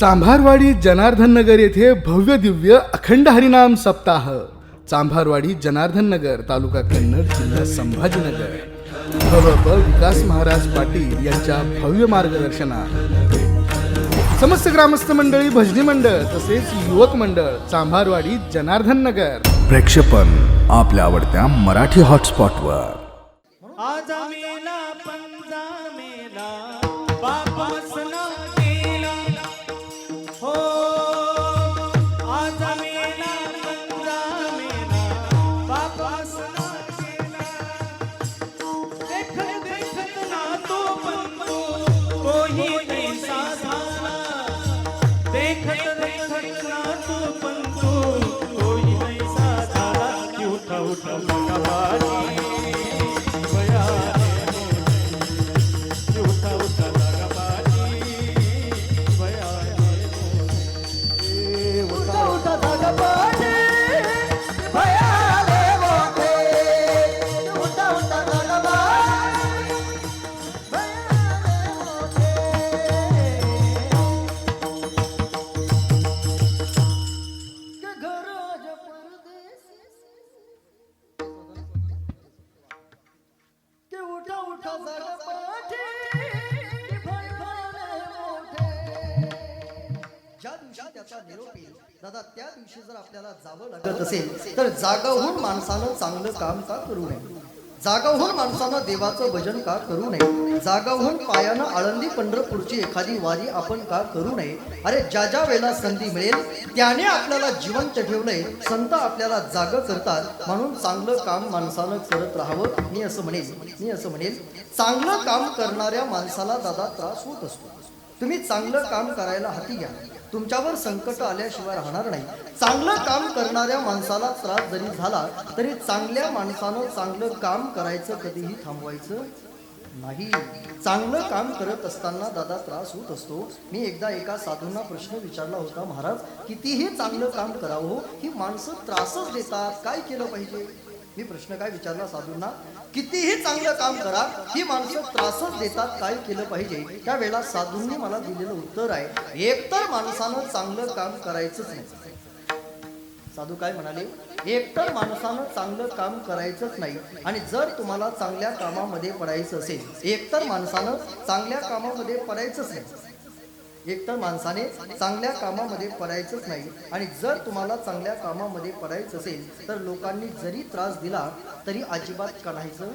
चांभारवाडी जनार्दन नगर येथे भव्य दिव्य अखंड हरिनाम सप्ताह. चांभारवाडी जनार्दन नगर तालुका कन्नड जिल्हा संभाजीनगर. विकास महाराज पाटील यांच्या भव्य मार्गदर्शनात समस्त ग्रामस्थ मंडळी भजनी मंडळ तसेच युवक मंडळ चांभारवाडी जनार्दन नगर. प्रेक्षेपण आपल्या आवडत्या मराठी हॉटस्पॉटवर आज मेला चांगलं काम का करू नये? जागाहून माणसानं देवाचं भजन का करू नये? जागाहून पायानं आळंदी पंढरपूरची एखादी वारी आपण का करू नये? अरे ज्या ज्या वेळेला संधी मिळेल त्याने आपल्याला जिवंत ठेवलंय. संत आपल्याला जाग करतात. म्हणून चांगलं काम माणसानं करत राहावं. मी असं म्हणेल मी असं म्हणेल चांगलं काम करणाऱ्या माणसाला दादा त्रास होत असतो. तुम्ही चांगलं काम करायला हाती घ्या. तुमच्यावर संकट आल्याशिवाय राहणार नाही. चांगलं काम करणाऱ्या माणसाला त्रास जरी झाला तरी चांगल्या माणसानं चांगलं काम करायचं कधीही थांबवायचं नाही. चांगलं काम करत असताना दादा त्रास होत असतो. मी एकदा एका साधूंना प्रश्न विचारला होता महाराज कितीही चांगलं काम करावं ही माणसं त्रासच देतात. काय केलं पाहिजे? मी प्रश्न काय विचारला साधूंना? कितीही चांगलं काम करा ही माणसं त्रासच देतात काय केलं पाहिजे? त्यावेळेला साधूंनी मला दिलेलं उत्तर आहे एकतर माणसानं चांगलं काम करायचंच नाही. साधू काय म्हणाले? एकतर माणसानं चांगलं काम करायचंच नाही आणि जर तुम्हाला चांगल्या कामामध्ये पडायचं असेल एकतर माणसानं चांगल्या कामामध्ये पडायचंच नाही. एकतर माणसाने चांगल्या कामामध्ये पडायचंच नाही. आणि जर तुम्हाला चांगल्या कामामध्ये पडायचं असेल तर लोकांनी जरी त्रास दिला तरी अजिबात काढायचं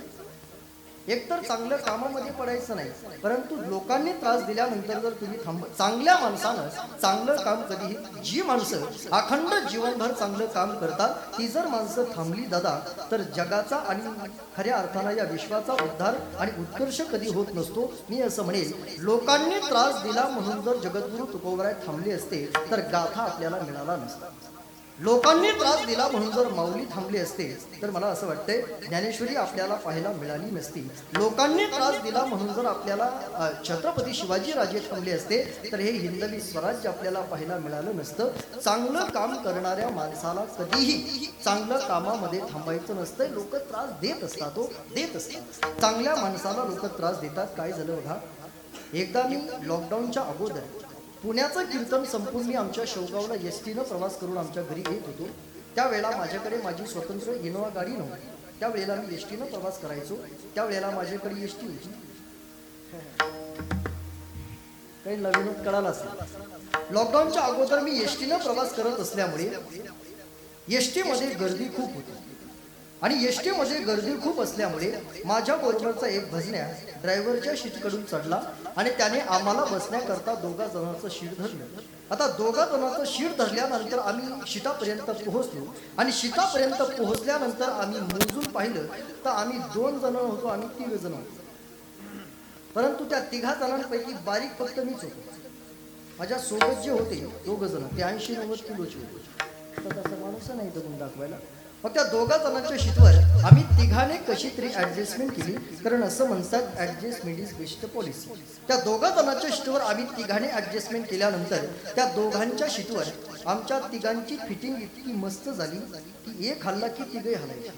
एकतर चांगल्या कामामध्ये पडायचं नाही परंतु लोकांनी त्रास दिल्यानंतर जर तुम्ही थांब चांगल्या माणसानं चांगलं काम कधीही जी माणसं अखंड जीवनभर चांगलं काम करतात ती जर माणसं थांबली दादा तर जगाचा आणि खऱ्या अर्थानं या विश्वाचा उद्धार आणि उत्कर्ष कधी होत नसतो. मी असं म्हणेल लोकांनी त्रास दिला म्हणून जर जगद्गुरु तुकोबराय थांबले असते तर गाथा आपल्याला मिळाला नसता. लोकांनी त्रास दिला म्हणून जर माऊली थांबली असते तर मला असं वाटतंय ज्ञानेश्वरी आपल्याला पाहायला मिळाली नसती. लोकांनी त्रास दिला म्हणून जर आपल्याला छत्रपती शिवाजी राजे थांबले असते तर हे हिंदवी स्वराज्य आपल्याला पाहायला मिळालं नसतं. चांगलं काम करणाऱ्या माणसाला कधीही चांगलं कामामध्ये थांबायचं नसतं. लोक त्रास देत असतात तो देत असतात. चांगल्या माणसाला लोक त्रास देतात. काय झालं बघा? एकदा मी लॉकडाऊनच्या अगोदर पुण्याचं कीर्तन संपून मी आमच्या शेवगावला एस टीनं प्रवास करून आमच्या घरी येत होतो. त्यावेळेला माझ्याकडे माझी स्वतंत्र इनोवा गाडी नव्हती. त्यावेळेला मी एस टीनं प्रवास करायचो. त्यावेळेला माझ्याकडे एस टी होती. काही नवीनच कळालं असेल. लॉकडाऊनच्या अगोदर मी एस टीनं प्रवास करत असल्यामुळे एस टीमध्ये गर्दी खूप होती. आणि एस टीमध्ये गर्दी खूप असल्यामुळे माझ्या बरोबरचा एक भजन्या ड्रायव्हरच्या शीटकडून चढला आणि त्याने आम्हाला बसण्याकरता दोघा जणांचं शीट धरलं. आता दोघा जणांचं शीट धरल्यानंतर आम्ही शिटापर्यंत पोहोचलो आणि शिटापर्यंत पोहोचल्यानंतर आम्ही मोजून पाहिलं तर आम्ही दोन जण होतो आणि तिघ जण होतो. परंतु त्या तिघा जणांपैकी बारीक फक्त मीच होतो. माझ्या सोबत जे होते दोघ जण ते ऐंशी नव्वद किलोचे होते. तर तसं माणूस नाही जगून दाखवायला. मग त्या दोघा जणांच्या शीटवर आम्ही तिघाने कशी तरी ऍडजस्टमेंट केली? कारण असं म्हणतात ऍडजस्टमेंट इज बेस्ट पॉलिसी त्या दोघा जणांच्या शीटवर आम्ही तिघाने ऍडजस्टमेंट केल्यानंतर त्या दोघांच्या शीटवर आमच्या तिघांची फिटिंग इतकी मस्त झाली की एक हल्ला की तिघे हलायची.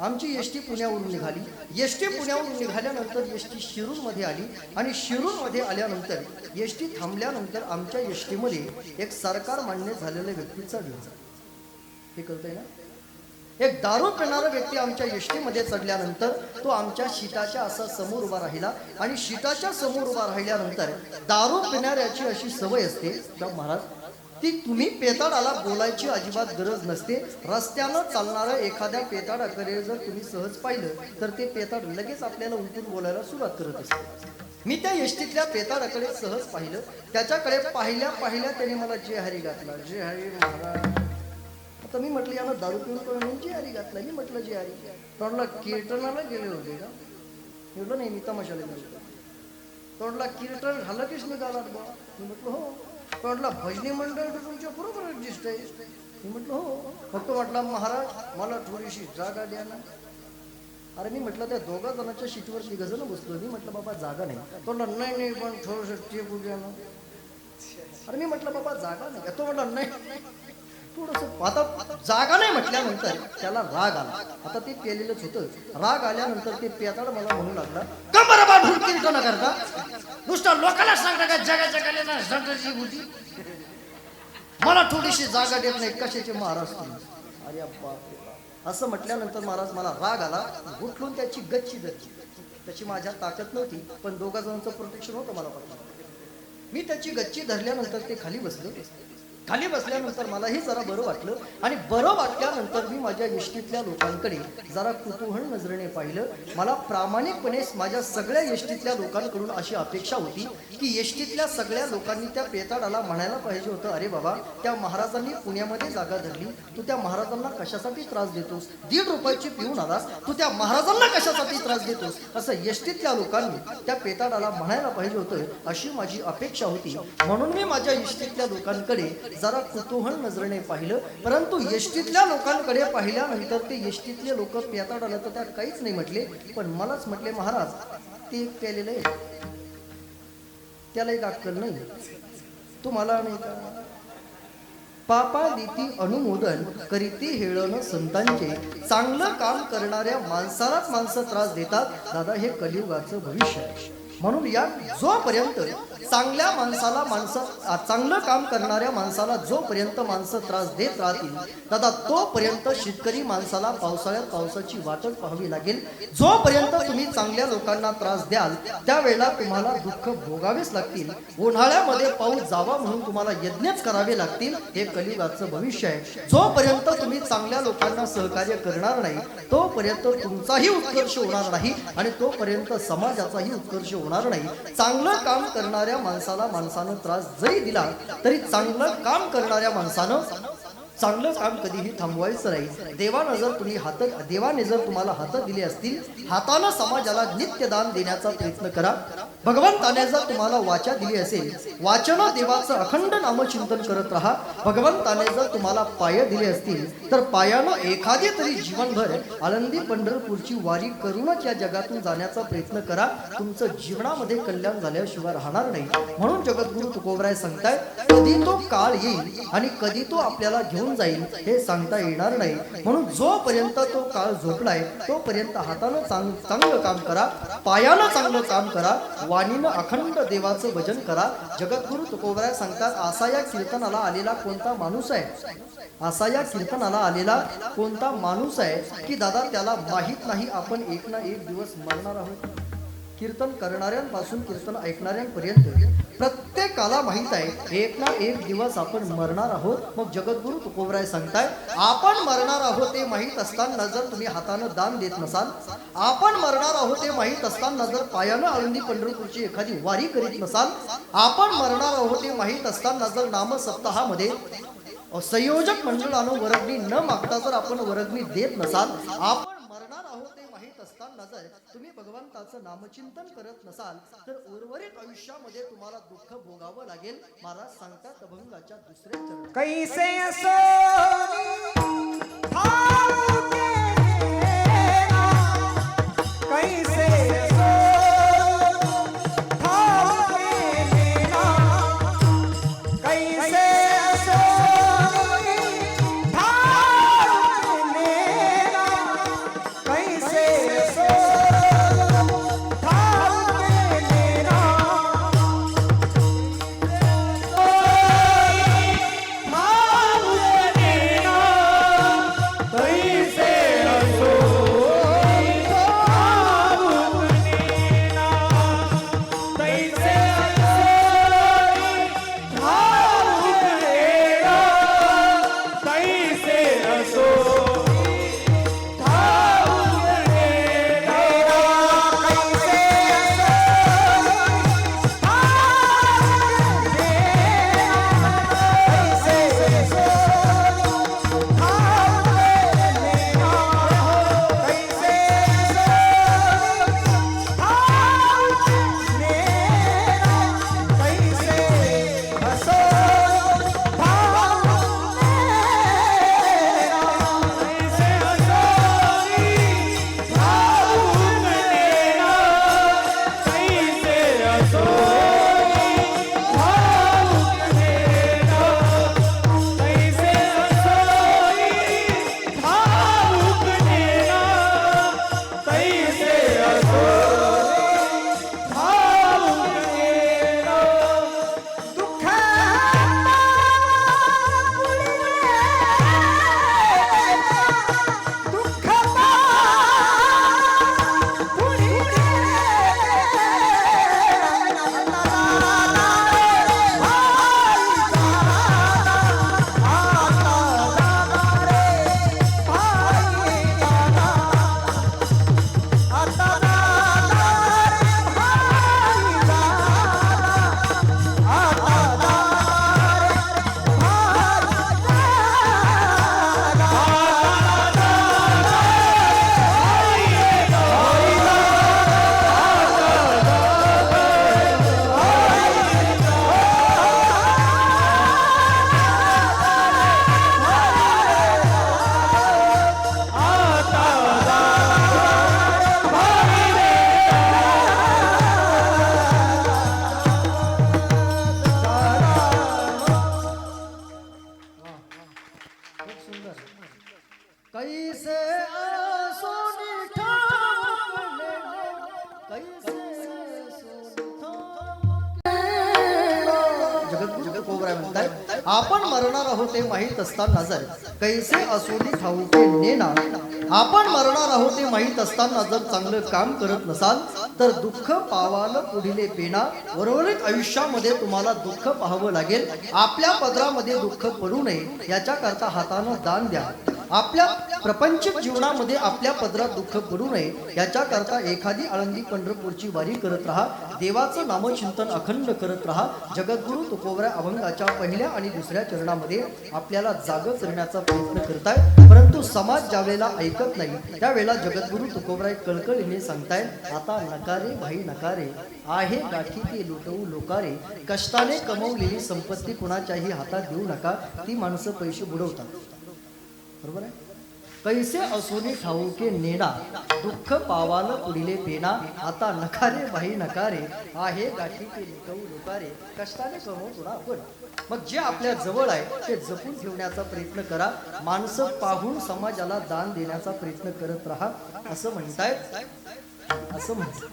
आमची एस टी पुण्यावरून निघाली. एस टी पुण्यावरून निघाल्यानंतर एस टी शिरूरमध्ये आली आणि शिरूरमध्ये आल्यानंतर एस टी थांबल्यानंतर आमच्या एस टीमध्ये एक सरकार मान्य झालेल्या व्यक्ती चढला हे कळतंय ना? एक दारू पिणारा व्यक्ती आमच्या यष्टीमध्ये चढल्यानंतर तो आमच्या शीताच्या असा समोर उभा राहिला आणि शीताच्या समोर उभा राहिल्यानंतर दारू पिणाऱ्याची अशी सवय असते महाराज ती तुम्ही पेताडाला बोलायची अजिबात गरज नसते. रस्त्यानं चालणारं एखाद्या पेताडाकडे जर तुम्ही सहज पाहिलं तर ते पेताड लगेच आपल्याला उलटून बोलायला सुरुवात करत असते. मी त्या यष्टीतल्या पेताडाकडे सहज पाहिलं. त्याच्याकडे पाहिल्या पाहिल्या त्याने मला जे हरी घातला. जे हरी महाराज. आता मी म्हटलं यानं दारू पिऊन करून म्हणून जी हरी घातला? मी म्हटलं जी हरी तोंडला कीर्तनाला गेले होते का? म्हटलं नाही मी तमाशाला गेलो तोंडला कीर्तन झालं कीच निघालात बा. मी म्हटलं हो. तोंडला भजनी मंडळ तर तुमच्या बरोबर ऍडजस्ट आहे. मी म्हटलं हो. फक्त म्हटलं महाराज मला थोडीशी जागा द्या ना. अरे मी म्हटलं त्या दोघा जणांच्या शीटवर गझल बसलो मी म्हटलं बाबा जागा नाही. तो नाही नाही पण थोडंसं ते बघूया ना. अरे मी म्हटलं बाबा जागा नाही. तो म्हटलं नाही. थोडस आता जागा नाही म्हटल्यानंतर त्याला राग आला. आता ते केलेलंच होतं. राग आल्यानंतर ते पेताड मला म्हणू लागला का बरं बा ढोल न करता? नुसतं लोकांना सांगता का जगा जगाले ना मला थोडीशी जागा देत नाही कशाचे महाराज तुम्ही? अरे बाप. असं म्हटल्यानंतर महाराज मला राग आला गुठलून त्याची गच्ची गच्ची त्याची माझ्या ताकद नव्हती पण दोघा जणांचं प्रोटेक्शन होतं मला पाहिजे मी त्याची गच्ची धरल्यानंतर ते खाली बसले. खाली बसल्यानंतर मलाही जरा बरं वाटलं आणि बरं वाटल्यानंतर मी माझ्या यष्टीतल्या लोकांकडे जरा कुतूहल नजरेने पाहिलं. मला प्रामाणिकपणे माझ्या सगळ्या यष्टीतल्या लोकांकडून अशी अपेक्षा होती की यष्टीतल्या सगळ्या लोकांनी त्या पेताडाला म्हणायला पाहिजे होतं अरे बाबा त्या महाराजांनी पुण्यामध्ये जागा धरली. तू त्या महाराजांना कशासाठी त्रास देतोस? दीड रुपयाची पिऊन आलास. तू त्या महाराजांना कशासाठी त्रास देतोस? असं यष्टीतल्या लोकांनी त्या पेताडाला म्हणायला पाहिजे होतं अशी माझी अपेक्षा होती. म्हणून मी माझ्या यष्टीतल्या लोकांकडे जरा कुतूहल नजरेने पाहिलं परंतु यष्टीतल्या लोकांकडे पाहिल्यानंतर ते यष्टीतले लोक पेताडाला तर त्या काहीच नाही म्हटले पण मलाच म्हटले महाराज ते एक प्यालेलं आहे. त्याला एक अक्कल नाही. तुम्हाला नाही का पापा दीती अनुमोदन करीती हेळण संतांचे. चांगलं काम करणाऱ्या माणसालाच माणसं त्रास देतात. दादा हे कलियुगाचं भविष्य आहे. म्हणून या जोपर्यंत चांगल्या माणसाला माणसं चांगलं काम करणाऱ्या माणसाला जोपर्यंत माणसं त्रास देत राहतील दादा तोपर्यंत शेतकरी माणसाला पावसाळ्यात पावसाची वाटच पाहावी लागेल. जोपर्यंत तुम्ही चांगल्या लोकांना त्रास द्याल त्यावेळेला तुम्हाला दुःख भोगावेच लागतील. उन्हाळ्यामध्ये पाऊस जावा म्हणून तुम्हाला यज्ञच करावे लागतील. हे कलियुगाचं भविष्य आहे. जोपर्यंत तुम्ही चांगल्या लोकांना सहकार्य करणार नाही तोपर्यंत तुमचाही उत्कर्ष होणार नाही आणि तोपर्यंत समाजाचाही उत्कर्ष होणार नाही. चांगलं काम करणाऱ्या माणसाला माणसानं त्रास जरी दिला तरी चांगलं काम करणाऱ्या माणसानं चांगलं काम कधीही थांबवायचं नाही. देवानं जर तुम्ही हात देवाने जर तुम्हाला हात दिले असतील हातानं समाजाला नित्यदान देण्याचा प्रयत्न करा. भगवंताने जर तुम्हाला वाचा दिली असेल वाचन देवाचं अखंड नामचिंतन करत राहा. भगवंताने जर तुम्हाला पाय दिले असतील तर पायानं एखादी तरी जीवनभर आनंदी पंढरपूरची वारी करूनच या जगातून जाण्याचा प्रयत्न करा. तुमचं जीवनामध्ये कल्याण झाल्याशिवाय राहणार नाही. म्हणून जगद्गुरु तुकोबराय सांगताय कधी तो काळ येईल आणि कधी तो आपल्याला घेऊन जाईल हे सांगता येणार नाही. म्हणून जोपर्यंत तो काळ झोपलाय तोपर्यंत हातानं चांग चांगलं काम करा पायानं चांगलं काम करा वाणीनं अखंड देवाचं भजन करा. जगद्गुरु तुकोबराय सांगतात असा या कीर्तनाला आलेला कोणता माणूस आहे? असा या कीर्तनाला आलेला कोणता माणूस आहे? की दादा त्याला माहीत नाही आपण एक ना एक दिवस मरणार आहोत? कीर्तन करणाऱ्यांपासून कीर्तन ऐकणाऱ्यांपर्यंत प्रत्येकाला माहीत आहे एक ना एक दिवस आपण मरणार आहोत. मग जगद्गुरु तुकोबराय सांगताय आपण मरणार आहोत ते माहीत असताना जर तुम्ही हातानं दान देत नसाल आपण मरणार आहोत ते माहीत असताना जर पायानं आळंदी पंढरपूरची एखादी वारी करीत नसाल आपण मरणार आहोत ते माहीत असताना जर नाम सप्ताहामध्ये संयोजक मंडळानं वरगणी न मागता जर आपण वर्गणी देत नसाल आपण माहीत असताना तुम्ही भगवंताचं नामचिंतन करत नसाल तर उर्वरित आयुष्यामध्ये तुम्हाला दुःख भोगावं लागेल महाराज सांगतात अभंगाच्या दुसऱ्या चरण कैसे सोनी कैसे सुंदर. कैसे सोनी आपण मरणार आहोत ते माहीत असताना जर कैसे असोनी ठाऊ ते नेणार. आपण मरणार आहोत ते माहीत असताना जर चांगलं काम करत नसाल. तर दुःख पावाल पुढील पेणा उर्वरित आयुष्यामध्ये तुम्हाला दुःख पाहावं लागेल. आपल्या पदरामध्ये दुःख पडू नये याच्याकरता हातानं दान द्या. आपल्या प्रपंच जीवनामध्ये आपल्या पदरात दुःख पडू नये याच्याकरता एखादी आळंदी पंढरपूरची वारी करत राहा देवाचं नामचिंतन अखंड करत राहा जगद्गुरु तुकोबऱ्या अभंगाच्या पहिल्या आणि दुसऱ्या चरणामध्ये आपल्याला जाग करण्याचा प्रयत्न करतायत परंतु समाज ज्यावेळेला ऐकत नाही त्यावेळेला जगद्गुरु तुकोबराय कळकळीने सांगतायत आता नकारे भाई नकारे आहे गाठी ते लुटवू लोकारे कष्टाने कमवलेली संपत्ती कुणाच्याही हातात देऊ नका ती माणसं पैसे बुडवतात. बरोबर आहे? कैसे असोने ठाऊके नेना दुःख पावाल पुढिले पेना आता नकारे बाई नकारे आहे गाठी ते लुटवू लुकारे कष्टाने करू तुला आपण. मग जे आपल्या जवळ आहे ते जपून ठेवण्याचा प्रयत्न करा. माणसं पाहून समाजाला दान देण्याचा प्रयत्न करत राहा असं म्हणतायत? असं म्हणतात.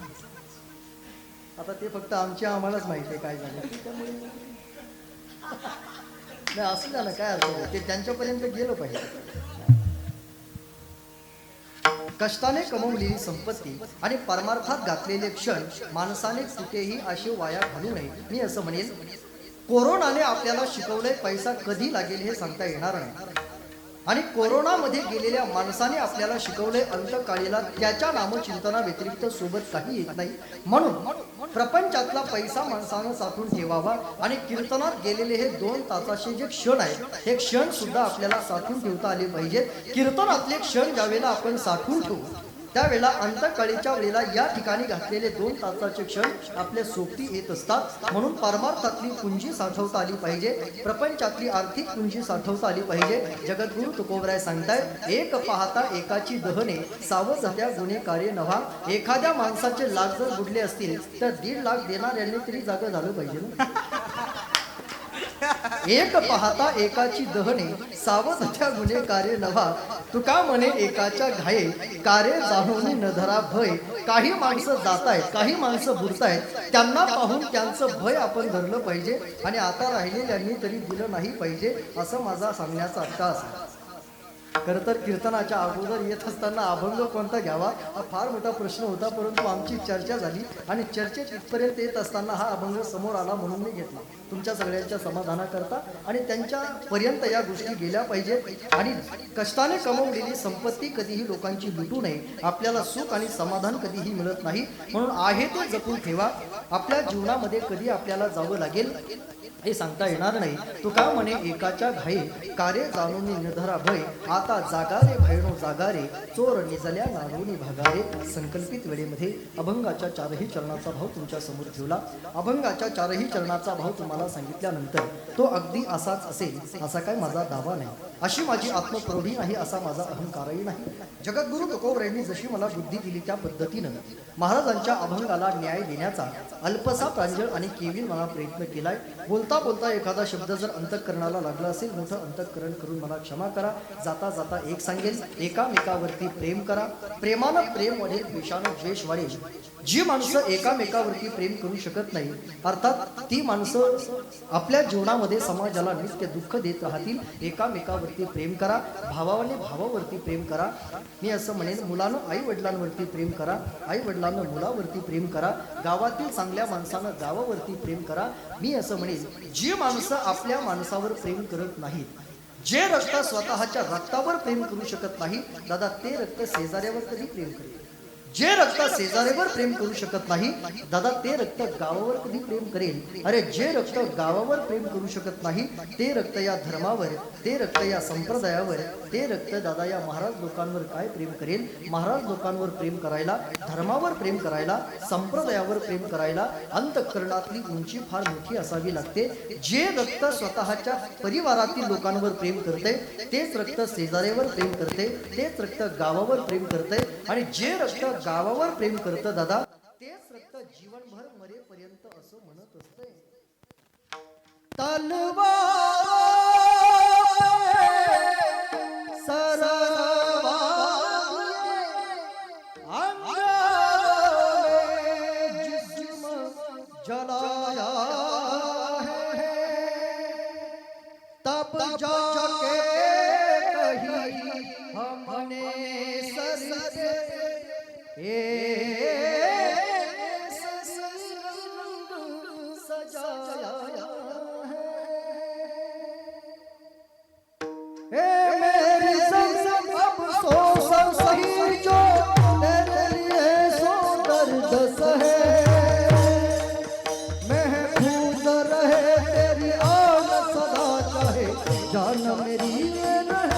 आता ते फक्त आमच्या आम्हालाच माहिती आहे काय झालं. त्यामुळे नाही असं झालं काय असं ते त्यांच्यापर्यंत गेलं पाहिजे. कष्टाने कमवलेली संपत्ती आणि परमार्थात घातलेले क्षण माणसाने कुठेही असे वाया घालू नये. मी असं म्हणेन कोरोनाने आपल्याला शिकवलंय पैसा कधी लागेल हे सांगता येणार नाही. आणि कोरोनामध्ये गेलेल्या माणसाने आपल्याला शिकवले अंतकाळीला त्याच्या नामचिंतना व्यतिरिक्त सोबत काही येत नाही. म्हणून प्रपंचातला पैसा माणसानं साठवून ठेवावा आणि कीर्तनात गेलेले हे दोन तासाचे जे क्षण आहेत हे क्षण सुद्धा आपल्याला साठवून ठेवता आले पाहिजेत. कीर्तनातले क्षण ज्यावेळेला आपण साठवून ठेवू त्यावेळेला अंतकाळीच्या वेळेला या ठिकाणी घातलेले दोन तासाचे क्षण आपल्या सोबती येत असतात. म्हणून परमार्थातली पुंजी साठवता आली पाहिजे. प्रपंचातली आर्थिक पुंजी साठवता आली पाहिजे. जगद्गुरु तुकोबराय सांगतायत एक पाहता एकाची दहने सावध गुन्हे कार्य नव्हा. एखाद्या माणसाचे लाख जर बुडले असतील तर दीड लाख देणाऱ्यांनी तरी जागा झालं पाहिजे ना. एक पाहता एकाची दहने सावध त्या गुन्हे कार्य नव्हा तुका म्हणे एकाच्या घाये कार्य जाणून न धरा भय. काही माणसं जातायत काही माणसं बुडतायत. त्यांना पाहून त्यांचं भय आपण धरलं पाहिजे आणि आता राहिलेल्यांनी तरी दिलं नाही पाहिजे असं माझा सांगण्याचा अर्थ असा. खरं तर कीर्तनाच्या अगोदर येत असताना अभंग कोणता घ्यावा हा फार मोठा प्रश्न होता परंतु आमची चर्चा झाली आणि चर्चेत इथपर्यंत येत असताना हा अभंग समोर आला म्हणून मी घेतला. तुमच्या सगळ्यांच्या समाधानाकरता आणि त्यांच्यापर्यंत या गोष्टी गेल्या पाहिजेत आणि कष्टाने कमवलेली संपत्ती कधीही लोकांची लुटू नये आपल्याला सुख आणि समाधान कधीही मिळत नाही म्हणून आहे ते जपून ठेवा. आपल्या जीवनामध्ये कधी आपल्याला जावं लागेल हे सांगता येणार नाही. तुका म्हणे एकाच्या घाई कार्य जाणून निर्धारा भय आत जागा रे भयनो जागा रे चोर निजल्या नाडोनी भागारे संकल्पित वेळेमध्ये अभंगाच्या चारही चरणाचा भाव तुमच्यासमोर ठेवला. अभंगाच्या चारही चरणाचा भाव तुम्हाला सांगितल्यानंतर तो अगदी असाच असेल असा काय माझा दावा नाही. अशी माझी आत्मप्रौढी नाही असा माझा अहंकारही नाही. जगद्गुरु तुकोबऱ्यांनी जशी मला बुद्धी दिली त्या पद्धतीनं महाराजांच्या अभंगाला न्याय देण्याचा अल्पसा प्रांजळ आणि केविल मला प्रयत्न केलाय. बोलता बोलता एखादा शब्द जर अंतःकरणाला लागला असेल मोठं अंतःकरण करून मला क्षमा करा. जाता जाता एक सांगेल एकामेकावरती प्रेम करा. प्रेमानं प्रेम वाढेल द्वेषानं द्वेष वाढेल. जी माणसं एकामेकावरती प्रेम करू शकत नाही अर्थात ती माणसं आपल्या जीवनामध्ये समाजाला नित्य दुःख देत राहतील. एकामेकावरती प्रेम करा भावाने भावावरती प्रेम करा. मी असं म्हणेन मुलानं आई वडिलांवरती प्रेम करा आई वडिलांना मुलावरती प्रेम करा. गावातील चांगल्या माणसानं गावावरती प्रेम करा. मी असं म्हणेन जी माणसं आपल्या माणसावर प्रेम करत नाहीत जे रक्त स्वतःच्या रक्तावर प्रेम करू शकत नाही दादा ते रक्त शेजाऱ्यावर कधी प्रेम करेल? जे रक्त शेजारीवर प्रेम करू शकत नाही दादा ते रक्त गावावर कधी प्रेम करेल? अरे जे रक्त गावावर प्रेम करू शकत नाही ते रक्त या धर्मावर ते रक्त या संप्रदायावर ते रक्त दादा या महाराज लोकांवर काय प्रेम करेल? महाराज लोकांवर प्रेम करायला धर्मावर प्रेम करायला संप्रदायावर प्रेम करायला अंतकरणातली उंची फार मोठी असावी लागते. जे रक्त स्वतःच्या परिवारातील लोकांवर प्रेम करते तेच रक्त शेजारीवर प्रेम करते तेच रक्त गावावर प्रेम करते. आणि जे रक्त गावावर प्रेम करतं दादा. तेच रक्त जीवनभर मरेपर्यंत असं म्हणत असते तलवार मेरी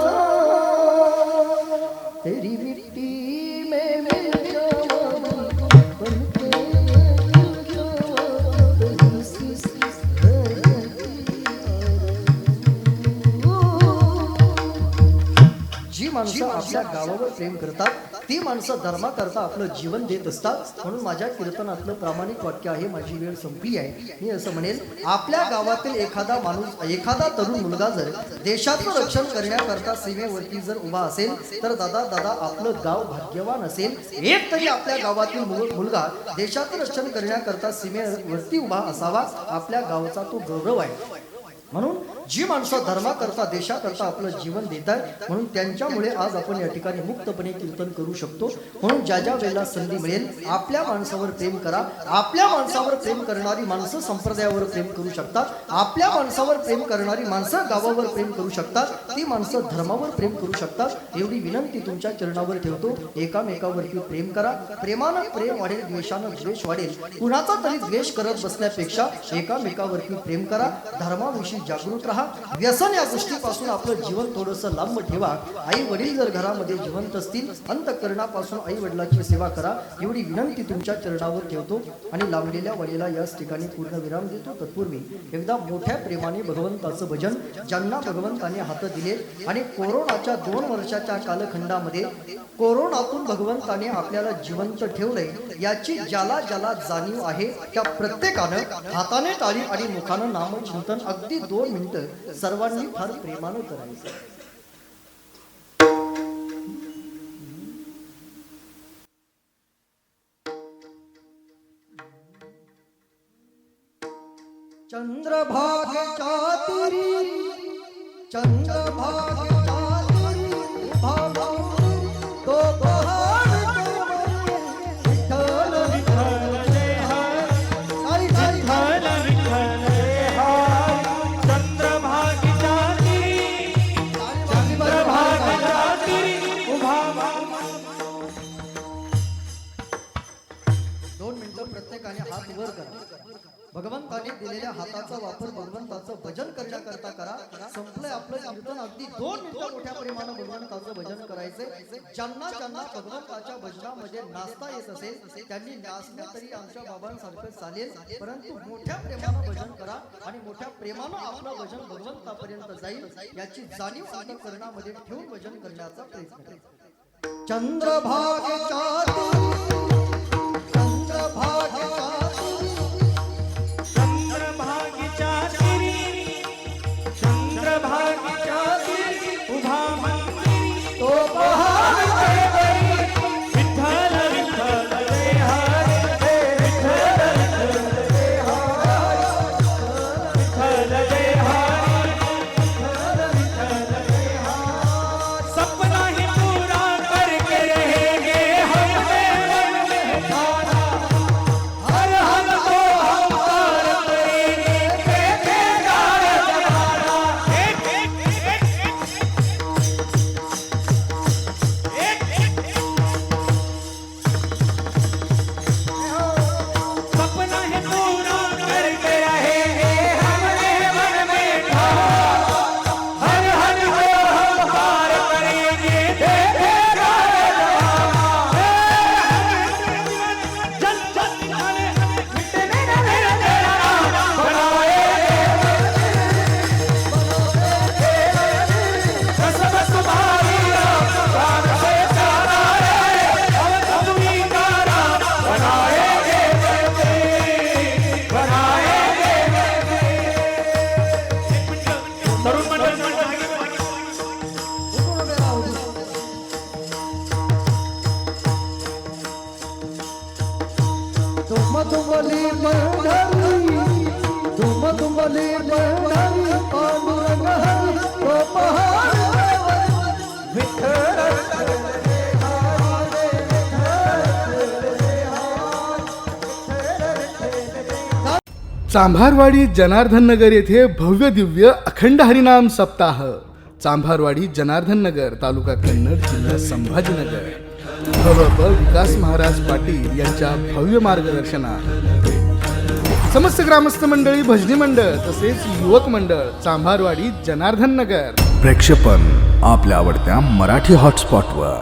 माणसं आपल्या गावावर प्रेम करतात ती माणसं धर्माकरता आपलं जीवन देत असतात. म्हणून माझ्या कीर्तनातलं प्रामाणिक वाक्य आहे माझी वेळ संपली आहे. मी असं म्हणेन आपल्या गावातील एखादा माणूस एखादा तरुण मुलगा जर देशाचं रक्षण करण्याकरता सीमेवरती जर उभा असेल तर दादा दादा आपलं गाव भाग्यवान असेल. एक तरी आपल्या गावातील मुल- मुलगा देशाचं रक्षण करण्याकरता सीमेवरती उभा असावा आपल्या गावाचा तो गौरव आहे. म्हणून जी माणसं धर्माकरता देशाकरता आपलं जीवन देत आहेत म्हणून त्यांच्यामुळे आज आपण या ठिकाणी मुक्तपणे कीर्तन करू शकतो. म्हणून ज्या ज्या वेळेला संधी मिळेल आपल्या माणसावर प्रेम करा. आपल्या माणसावर प्रेम करणारी माणसं संप्रदायावर प्रेम करू शकतात. आपल्या माणसावर प्रेम करणारी माणसं गावावर प्रेम करू शकतात. ती माणसं धर्मावर प्रेम करू शकतात. एवढी विनंती तुमच्या चरणावर ठेवतो. एकामेकावरती प्रेम करा. प्रेमानं प्रेम वाढेल द्वेषानं द्वेष वाढेल. कुणाचा तरी द्वेष करत बसण्यापेक्षा एकामेकावरती प्रेम करा. धर्माविषयी जागृत राहा. व्यसन या गोष्टीपासून आपलं जीवन थोडंसं लांब ठेवा. आई वडील जर घरामध्ये जिवंत असतील अंतकरणापासून आई वडिलांची सेवा करा. एवढी विनंती तुमच्या चरणावर ठेवतो आणि लांबलेल्या वडीला याच ठिकाणी पूर्ण विराम देतो. तत्पूर्वी एकदा मोठ्या प्रेमाने भगवंताचं भजन ज्यांना भगवंताने हात दिले आणि कोरोनाच्या दोन वर्षाच्या कालखंडामध्ये कोरोनातून भगवंताने आपल्याला जिवंत ठेवलंय याची ज्याला ज्याला जाणीव आहे त्या प्रत्येकानं हाताने टाळी आणि मुखानं नामचिंतन अगदी दोन मिनिटं. सर्वांनी फार प्रेमानं करायचं चंद्रभागेच्या तीरी चंद्रभागेच्या भगवंताने दिलेल्या हाताचा वापर भगवंताचं भजन करण्याकरता करा. संपलंय आपलं कीर्तन. अगदी दोन मिनिटं मोठ्या प्रेमानं भगवंताचं भजन करायचंय. ज्यांना ज्यांना भगवंताच्या भजनामध्ये नाचता येत असेल त्यांनी नाचलं तरी आमच्या बाबांसारखं चालेल. परंतु मोठ्या प्रेमानं भजन करा आणि मोठ्या प्रेमानं आपलं भजन भगवंतापर्यंत जाईल याची जाणीव अंतकरणामध्ये ठेवून भजन करण्याचा प्रयत्न करा. चंद्रभागेच्या चांभारवाडी जनार्दन नगर येथे भव्य दिव्य अखंड हरिनाम सप्ताह. चांभारवाडी जनार्दन नगर तालुका कन्नड जिल्हा संभाजीनगर. भवप विकास महाराज पाटील यांच्या भव्य मार्गदर्शनात समस्त ग्रामस्थ मंडळी भजनी मंडळ तसेच युवक मंडळ चांभारवाडी जनार्दन नगर. प्रेक्षेपण आपल्या आवडत्या मराठी हॉटस्पॉटवर